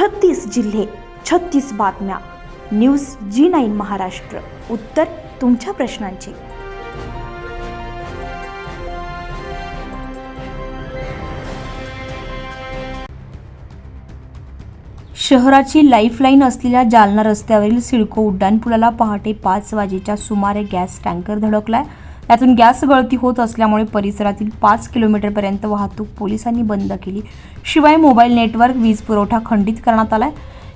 छत्तीस जिल्हे छत्तीस बातम्या. News G nine Maharashtra. उत्तर तुमच्या प्रश्नांची. शहराची लाईफलाईन असलेल्या जालना रस्त्यावरील सिडको उड्डाणपुलाला पहाटे पाच वाजेच्या सुमारे गॅस टँकर धडकलाय. यातून गॅस गळती होत असल्यामुळे परिसरातील पाच किलोमीटरपर्यंत वाहतूक पोलिसांनी बंद केली. शिवाय मोबाईल नेटवर्क वीज पुरवठा खंडित करण्यात आला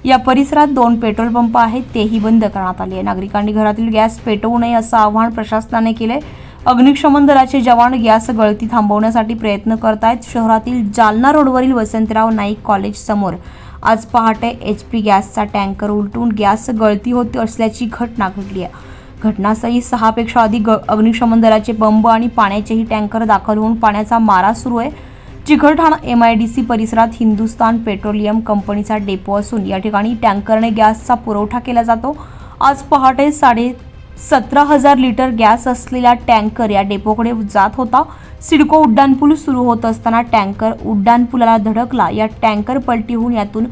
या परिसरात दोन पेट्रोल पंप आहेत तेही बंद करण्यात आले. आहे नागरिकांनी घरातील गॅस पेटवू नये असं आवाहन प्रशासनाने केले अग्निशमन दलाचे जवान गॅस गळती थांबवण्यासाठी प्रयत्न करतायत. शहरातील जालना रोडवरील वसंतराव नाईक कॉलेज समोर आज पहाटे एच पी गॅसचा टँकर उलटून गॅस गळती होत असल्याची घटना घडली आहे. घटनास्थळी सहापेक्षा अधिक ग- अग्निशमन दलाचे बंब आणि पाण्याचेही टँकर दाखल होऊन पाण्याचा मारा सुरू आहे. Chikalthana M I D C परिसरात हिंदुस्तान पेट्रोलियम कंपनीचा डेपो असून या ठिकाणी टँकरने गॅसचा पुरवठा केला जातो. आज पहाटे साडे सतरा हजार लिटर गॅस असलेला टँकर या डेपोकडे जात होता. सिडको उड्डाणपूल सुरू होत असताना टँकर उड्डाणपुलाला धडकला. या टँकर पलटी होऊन यातून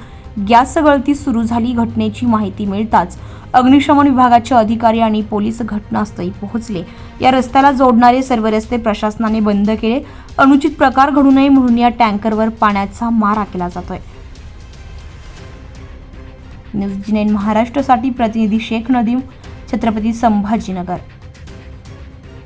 गॅस गळती सुरू झाली घटनेची माहिती मिळताच अग्निशमन विभागाचे अधिकारी आणि पोलीस घटनास्थळी पोहोचले. या रस्त्याला जोडणारे सर्व रस्ते प्रशासनाने बंद केले. अनुचित प्रकार घडू नये म्हणून या टँकरवर पाण्याचा मारा केला जातोय. न्यूज जी महाराष्ट्रासाठी प्रतिनिधी शेख नदीम छत्रपती संभाजीनगर.